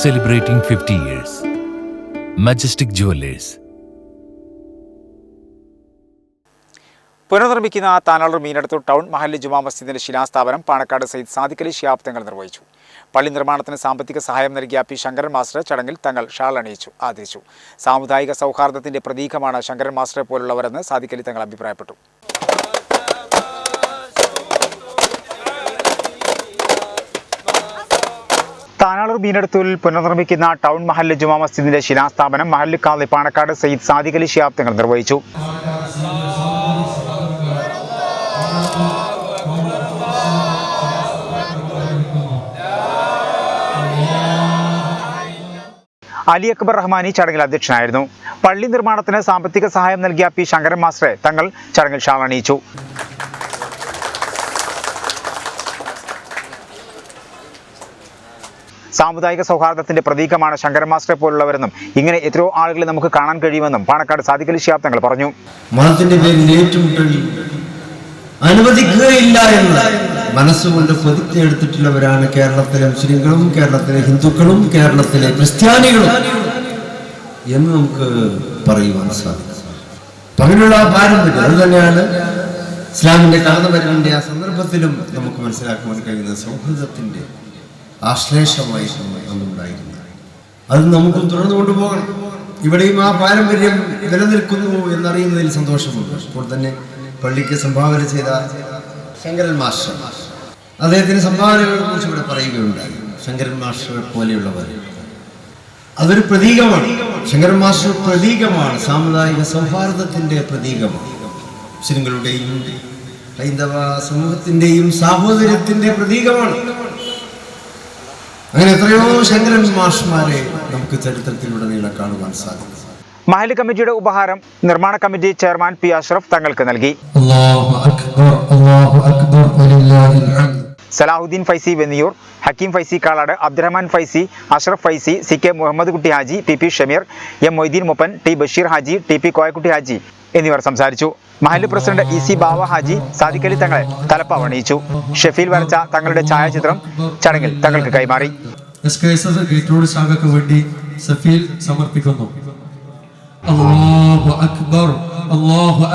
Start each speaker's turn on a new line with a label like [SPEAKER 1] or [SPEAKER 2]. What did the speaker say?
[SPEAKER 1] celebrating 50 years. Majestic Jewelers.
[SPEAKER 2] പുനർനിർമ്മിക്കുന്ന Tanalur Meenadathur town മഹല്ല് ജുമാ മസ്ജിദിന്റെ ശിലാസ്ഥാപനം പാണക്കാട് സയ്യിദ് സാദിഖ് അലി ഷിയാബ് തങ്ങൾ നിർവഹിച്ചു പള്ളി നിർമ്മാണത്തിന് സാമ്പത്തിക സഹായം നൽകിയ പി ശങ്കരൻ മാസ്റ്റർ ചടങ്ങിൽ തങ്ങൾ ഷാൾ അണിയിച്ചു ആദരിച്ചു സാമുദായിക സൗഹാർദ്ദത്തിന്റെ പ്രതീകമാണ് ശങ്കരൻ മാസ്റ്ററെ പോലുള്ളവരെന്ന് സാദിഖ് അലി തങ്ങൾ അഭിപ്രായപ്പെട്ടു താനാളൂർ മീനടത്തൂരിൽ പുനർനിർമ്മിക്കുന്ന ടൗൺ മഹല്ല് ജുമാ മസ്ജിദിന്റെ ശിലാസ്ഥാപനം മഹല്ല് കാളി പാണക്കാട് സയ്യിദ് സാദിഖലി ഷിയാബ് തങ്ങൾ നിർവഹിച്ചു. അലി അക്ബർ റഹ്മാനി ചടങ്ങിൽ അധ്യക്ഷനായിരുന്നു. പള്ളി നിർമ്മാണത്തിന് സാമ്പത്തിക സഹായം നൽകിയ പി ശങ്കരൻ മാസ്റ്ററെ തങ്ങൾ ചടങ്ങിൽ ഷാൾ സാമുദായിക സൗഹാർദ്ദത്തിന്റെ പ്രതീകമാണ് ശങ്കര മാസ്റ്ററെ പോലുള്ളവരെന്നും ഇങ്ങനെ എത്രയോ ആളുകളെ നമുക്ക് കാണാൻ കഴിയുമെന്നും പാണക്കാട് സാധിക്കൽ ശിഹാബ് തങ്ങൾ പറഞ്ഞു.
[SPEAKER 3] മതത്തിന്റെ പേരിൽ അനുവദിക്കുകയില്ല എന്ന് മനസ്സുകൊണ്ട് പ്രതിജ്ഞ എടുത്തിട്ടുള്ളവരാണ് കേരളത്തിലെ മുസ്ലിങ്ങളും കേരളത്തിലെ ഹിന്ദുക്കളും കേരളത്തിലെ ക്രിസ്ത്യാനികളും എന്ന് നമുക്ക് പറയുവാൻ സാധിക്കും. അങ്ങനെയുള്ള ആ പാരമ്പര്യം അത് തന്നെയാണ് ഇസ്ലാമിന്റെ കടന്നുവരവിന്റെ ആ സന്ദർഭത്തിലും നമുക്ക് മനസ്സിലാക്കുവാൻ കഴിയുന്ന സൗഹൃദത്തിന്റെ ആശ്ലേഷമായി അന്നുണ്ടായിരുന്നു അത് നമുക്കും തുടർന്നു കൊണ്ടുപോകണം. ഇവിടെയും ആ പാരമ്പര്യം നിലനിൽക്കുന്നു എന്നറിയുന്നതിൽ സന്തോഷമുണ്ട്. അപ്പോൾ തന്നെ പള്ളിക്ക് സംഭാവന ചെയ്ത ശങ്കരൻ മാസ്റ്റർ അദ്ദേഹത്തിന് സംഭാവനകളെ കുറിച്ച് ഇവിടെ പറയുകയുണ്ടായി. ശങ്കരൻ മാഷ്ടറെ പോലെയുള്ളവർ. അതൊരു പ്രതീകമാണ്. ശങ്കരൻ മാസ്റ്റർ പ്രതീകമാണ്. സാമുദായിക സൗഹാർദ്ദത്തിന്റെ പ്രതീകമാണ്. മുസ്ലിങ്ങളുടെയും ഹൈന്ദവ സമൂഹത്തിന്റെയും സാഹോദര്യത്തിന്റെ പ്രതീകമാണ്. അങ്ങനെ എത്രയോ ശങ്കരൻ മാഷ്മാരെ നമുക്ക് ചരിത്രത്തിലുടനീളം കാണുവാൻ സാധിക്കും.
[SPEAKER 2] മഹൽ കമ്മിറ്റിയുടെ ഉപഹാരം നിർമ്മാണ കമ്മിറ്റി ചെയർമാൻ പി അഷ്റഫ് തങ്ങൾക്ക് നൽകി.
[SPEAKER 4] അള്ളാഹു അക്ബർ അള്ളാഹു അക്ബർ വലില്ലാഹിൽ ഹംദ്.
[SPEAKER 2] Salahuddin Faizi Venniyur Hakeem Faizi Kalad Abdurahman Faizi Ashraf Faizi C K Muhammad Kutty Haji P P Shameer M Moideen Mooppan T Basheer Haji T P Koyakutty Haji എന്നിവർ സംസാരിച്ചു. മഹല്ല് president E C Bava Haji Sadiqali തങ്ങളെ തലപ്പാവ് അണിയിച്ചു. ഷെഫീൽ വരച്ച തങ്ങളുടെ ഛായാചിത്രം ചടങ്ങിൽ തങ്ങൾക്ക് കൈമാറി.
[SPEAKER 4] വേണ്ടി സഫീൽ സമർപ്പിക്കുന്നു. അല്ലാഹു അക്ബർ അക്ബർ